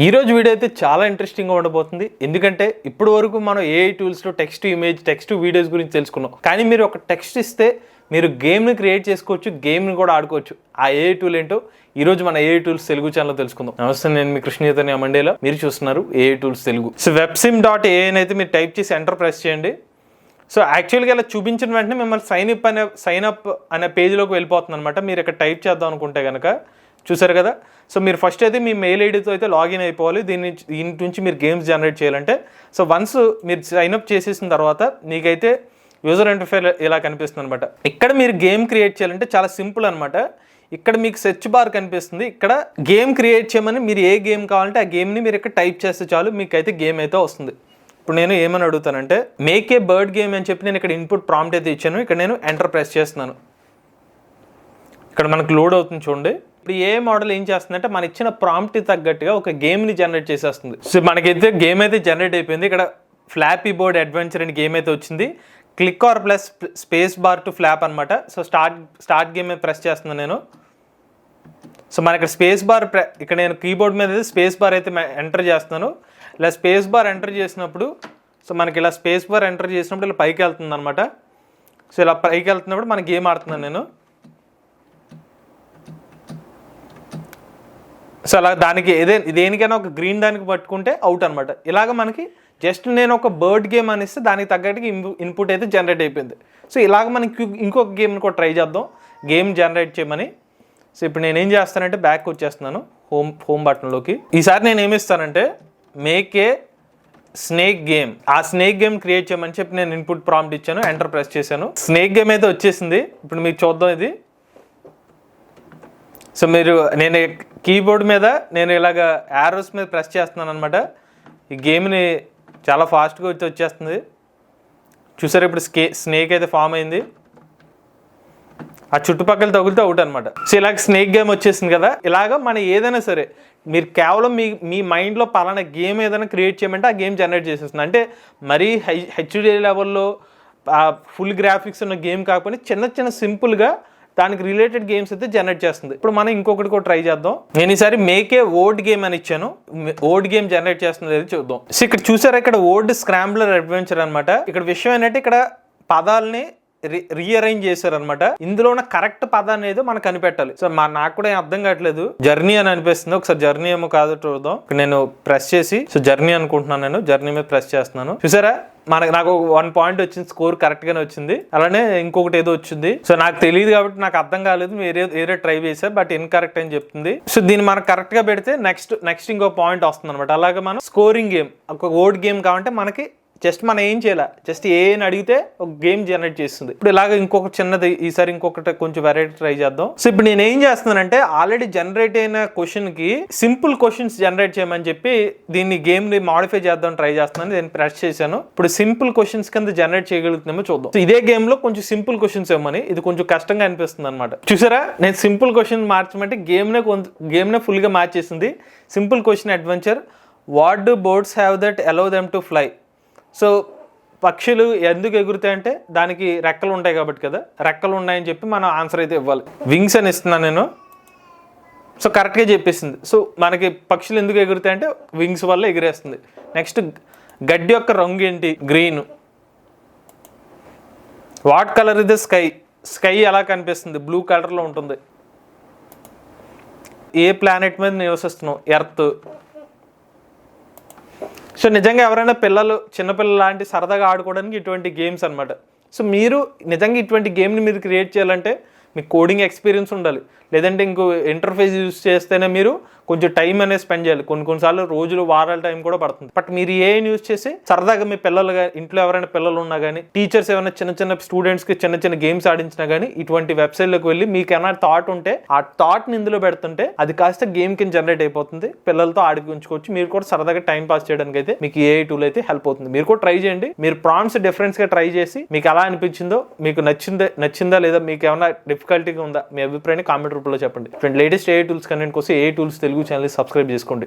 ఈరోజు వీడియో అయితే చాలా ఇంట్రెస్టింగ్గా ఉండబోతుంది. ఎందుకంటే ఇప్పటి వరకు మనం ఏఐ టూల్స్లో టెక్స్ట్ ఇమేజ్ టెక్స్ట్ వీడియోస్ గురించి తెలుసుకున్నాం. కానీ మీరు ఒక టెక్స్ట్ ఇస్తే మీరు గేమ్ని క్రియేట్ చేసుకోవచ్చు గేమ్ని కూడా ఆడుకోవచ్చు. ఆ ఏఐ టూల్ ఏంటో ఈరోజు మన ఏఐ టూల్స్ తెలుగు ఛానల్ తెలుసుకుందాం. నమస్తే నేను మీ కృష్ణ చైతన్య మండేలో. మీరు చూస్తున్నారు AI tools Telugu. So Websim dot A అయితే మీరు టైప్ చేసి ఎంటర్ ప్రెస్ చేయండి. సో యాక్చువల్గా ఇలా చూపించిన వెంటనే మిమ్మల్ని సైన్ అప్ అనే సైన్ అప్ అనే పేజ్లోకి వెళ్ళిపోతుంది అనమాట మీరు ఇక్కడ టైప్ చేద్దాం అనుకుంటే కనుక చూసారు కదా? సో మీరు ఫస్ట్ అయితే మీ మెయిల్ ఐడితో అయితే లాగిన్ అయిపోవాలి. దీని దీని నుంచి మీరు గేమ్స్ జనరేట్ చేయాలంటే. సో వన్స్ మీరు సైన్ అప్ చేసేసిన తర్వాత మీకైతే యూజర్ ఇంటర్ఫేర్ ఇలా కనిపిస్తుంది అనమాట ఇక్కడ మీరు గేమ్ క్రియేట్ చేయాలంటే చాలా సింపుల్ అనమాట ఇక్కడ మీకు సెర్చ్ బార్ కనిపిస్తుంది. ఇక్కడ గేమ్ క్రియేట్ చేయమని మీరు ఏ గేమ్ కావాలంటే ఆ గేమ్ని మీరు ఇక్కడ టైప్ చేస్తే చాలు మీకు అయితే గేమ్ అయితే వస్తుంది. ఇప్పుడు నేను ఏమని అడుగుతానంటే మేక్ ఏ బర్డ్ గేమ్ అని చెప్పి నేను ఇక్కడ ఇన్పుట్ ప్రాంప్ట్ అయితే ఇచ్చాను. ఇక్కడ నేను ఎంటర్ ప్రెస్ చేస్తున్నాను. ఇక్కడ మనకు లోడ్ అవుతుంది చూడండి. ఇప్పుడు ఏ మోడల్ ఏం చేస్తుందంటే మన ఇచ్చిన ప్రాంప్ట్ తగ్గట్టుగా ఒక గేమ్ని జనరేట్ చేసేస్తుంది. సో మనకైతే గేమ్ అయితే జనరేట్ అయిపోయింది. ఇక్కడ ఫ్లాపీ బోర్డ్ అడ్వెంచర్ అని గేమ్ అయితే వచ్చింది. Click or press space bar to flap అనమాట so start start game press చేస్తున్నాను నేను. సో మనకి ఇక్కడ స్పేస్ బార్ ఇక్కడ నేను కీబోర్డ్ మీద అయితే స్పేస్ బార్ అయితే ఎంటర్ చేస్తున్నాను. ఇలా స్పేస్ బార్ ఎంటర్ చేసినప్పుడు సో మనకి ఇలా స్పేస్ బార్ ఎంటర్ చేసినప్పుడు ఇలా పైకి వెళ్తుంది అనమాట సో ఇలా పైకి వెళ్తున్నప్పుడు మన గేమ్ ఆడుతున్నాను నేను. సో అలా దానికి ఏదే దేనికైనా ఒక గ్రీన్ దానికి పట్టుకుంటే అవుట్ అనమాట ఇలాగ మనకి జస్ట్ నేను ఒక బర్డ్ గేమ్ అనిస్తే దానికి తగ్గట్టుగా ఇన్పుట్ అయితే జనరేట్ అయిపోయింది. సో ఇలాగ మనకి ఇంకొక గేమ్ని కూడా ట్రై చేద్దాం. గేమ్ జనరేట్ చేయమని. సో ఇప్పుడు నేనేం చేస్తానంటే బ్యాక్ వచ్చేస్తున్నాను. హోమ్ హోమ్ బటన్లోకి ఈసారి నేను ఏమిస్తానంటే మేక్ ఏ స్నేక్ గేమ్ ఆ స్నేక్ గేమ్ క్రియేట్ చేయమని చెప్పి నేను ఇన్పుట్ ప్రాంప్ట్ ఇచ్చాను. ఎంటర్ ప్రెస్ చేశాను. స్నేక్ గేమ్ అయితే వచ్చేసింది. ఇప్పుడు మీకు చూద్దాం ఇది. సో మీరు నేను కీబోర్డ్ మీద నేను ఇలాగ యారోస్ మీద ప్రెస్ చేస్తున్నాను అనమాట ఈ గేమ్ని చాలా ఫాస్ట్గా వచ్చి వచ్చేస్తుంది. చూసారు ఇప్పుడు స్కే స్నేక్ అయితే ఫామ్ అయింది. ఆ చుట్టుపక్కల తగిలితే అవుట్ అనమాట సో ఇలాగ స్నేక్ గేమ్ వచ్చేసింది కదా. ఇలాగ మన ఏదైనా సరే మీరు కేవలం మీ మీ మైండ్లో పలానా గేమ్ ఏదైనా క్రియేట్ చేయమంటే ఆ గేమ్ జనరేట్ చేసేస్తుంది. అంటే మరీ హై హెచ్డి లెవెల్లో ఫుల్ గ్రాఫిక్స్ ఉన్న గేమ్ కాకుండా చిన్న చిన్న సింపుల్గా దానికి రిలేటెడ్ గేమ్స్ అయితే జనరేట్ చేస్తుంది. ఇప్పుడు మనం ఇంకొకటి కూడా ట్రై చేద్దాం. నేను ఈసారి మేకే ఓల్డ్ గేమ్ అని ఇచ్చాను. ఓల్డ్ గేమ్ జనరేట్ చేస్తుంది అది చూద్దాం. సో ఇక్కడ చూసారా? ఇక్కడ ఓల్డ్ స్క్రాంబ్లర్ అడ్వెంచర్ అనమాట ఇక్కడ విషయం ఏంటంటే ఇక్కడ పదాలని రీఅరేంజ్ చేశారనమాట ఇందులో ఉన్న కరెక్ట్ పదాన్ని ఏదో మనకు కనిపెట్టాలి. సో మా నాకు కూడా ఏం అర్థం కావట్లేదు. జర్నీ అని అనిపిస్తుంది. ఒకసారి జర్నీ ఏమో కాదు చూద్దాం. నేను ప్రెస్ చేసి సో జర్నీ అనుకుంటున్నాను నేను. జర్నీ మీద ప్రెస్ చేస్తున్నాను. చూసారా? మనకు నాకు వన్ పాయింట్ వచ్చింది స్కోర్ కరెక్ట్ గానే వచ్చింది. అలానే ఇంకొకటి ఏదో వచ్చింది. సో నాకు తెలియదు కాబట్టి నాకు అర్థం కాలేదు. వేరే వేరే ట్రై చేశా బట్ ఇన్కరెక్ట్ అని చెప్తుంది. సో దీన్ని మనం కరెక్ట్గా పెడితే నెక్స్ట్ నెక్స్ట్ ఇంకో పాయింట్ వస్తుంది అనమాట అలాగే మనం స్కోరింగ్ గేమ్ ఒక ఓల్డ్ గేమ్ కావాలంటే మనకి జస్ట్ మనం ఏం చేయాలి? జస్ట్ ఏ అని అడిగితే ఒక గేమ్ జనరేట్ చేస్తుంది. ఇప్పుడు ఇలాగ ఇంకొక చిన్నది ఈసారి ఇంకొకటి కొంచెం వెరైటీ ట్రై చేద్దాం. సో ఇప్పుడు నేను ఏం చేస్తున్నానంటే ఆల్రెడీ జనరేట్ అయిన క్వశ్చన్కి సింపుల్ క్వశ్చన్స్ జనరేట్ చేయమని చెప్పి దీన్ని గేమ్ని మాడిఫై చేద్దాం ట్రై చేస్తున్నాను. నేను ప్రెస్ చేశాను. ఇప్పుడు సింపుల్ క్వశ్చన్స్ కింద జనరేట్ చేయగలుగుతున్నామో చూద్దాం. సో ఇదే గేమ్లో కొంచెం సింపుల్ క్వశ్చన్స్ ఏమని ఇది కొంచెం కష్టంగా అనిపిస్తుంది అనమాట చూసారా? నేను సింపుల్ క్వశ్చన్ మార్చమంటే గేమ్ నే కొంత గేమ్ నే ఫుల్గా మార్చేసింది. Simple question adventure what do birds have that allow them to fly so పక్షులు ఎందుకు ఎగురుతాయి అంటే దానికి రెక్కలు ఉంటాయి కాబట్టి కదా. రెక్కలు ఉన్నాయని చెప్పి మనం ఆన్సర్ అయితే ఇవ్వాలి. వింగ్స్ అని ఇస్తున్నాను నేను. సో కరెక్ట్గా చెప్పేసింది. సో మనకి పక్షులు ఎందుకు ఎగురుతాయి అంటే వింగ్స్ వల్ల ఎగిరేస్తుంది. నెక్స్ట్ గడ్డి యొక్క రంగు ఏంటి? గ్రీన్ వాట్ కలర్ ఇది స్కై స్కై ఎలా కనిపిస్తుంది? బ్లూ కలర్లో ఉంటుంది. ఏ ప్లానెట్ మీద నివసిస్తున్నాం ఎర్త్ సో నిజంగా ఎవరైనా పిల్లలు చిన్నపిల్లలు లాంటి సరదాగా ఆడుకోవడానికి ఇటువంటి గేమ్స్ అనమాట సో మీరు నిజంగా ఇటువంటి గేమ్ని మీరు క్రియేట్ చేయాలంటే మీకు కోడింగ్ ఎక్స్పీరియన్స్ ఉండాలి. లేదంటే ఇంకో ఇంటర్ఫేస్ యూస్ చేస్తేనే మీరు కొంచెం టైం అనేది స్పెండ్ చేయాలి. కొన్ని కొన్నిసార్లు రోజులు వారాల టైం కూడా పడుతుంది. బట్ మీరు ఏ యూస్ చేసి సరదాగా మీ పిల్లలు ఇంట్లో ఎవరైనా పిల్లలు ఉన్నా కానీ టీచర్స్ ఏమైనా చిన్న చిన్న స్టూడెంట్స్కి చిన్న చిన్న గేమ్స్ ఆడించినా కానీ ఇటువంటి వెబ్సైట్లోకి వెళ్ళి మీకు ఏమైనా థాట్ ఉంటే ఆ థాట్ని ఇందులో పెడుతుంటే అది కాస్త గేమ్ కింద జనరేట్ అయిపోతుంది. పిల్లలతో ఆడిపించుకోవచ్చు మీరు కూడా సరదాగా టైం పాస్ చేయడానికి అయితే మీకు ఏ టూల్ అయితే హెల్ప్ అవుతుంది. మీరు కూడా ట్రై చేయండి. మీరు ప్రాన్స్ డిఫరెన్స్గా ట్రై చేసి మీకు ఎలా అనిపించిందో మీకు నచ్చిందే నచ్చిందా లేదా మీకు ఏమైనా డిఫికల్టీగా ఉందా మీ అభిప్రాయాన్ని కామెంట్ రూపంలో చెప్పండి. లేటెస్ట్ ఏ టూల్స్ కంటెంట్ కోసం A tools Telugu channel subscribe చేసుకోండి.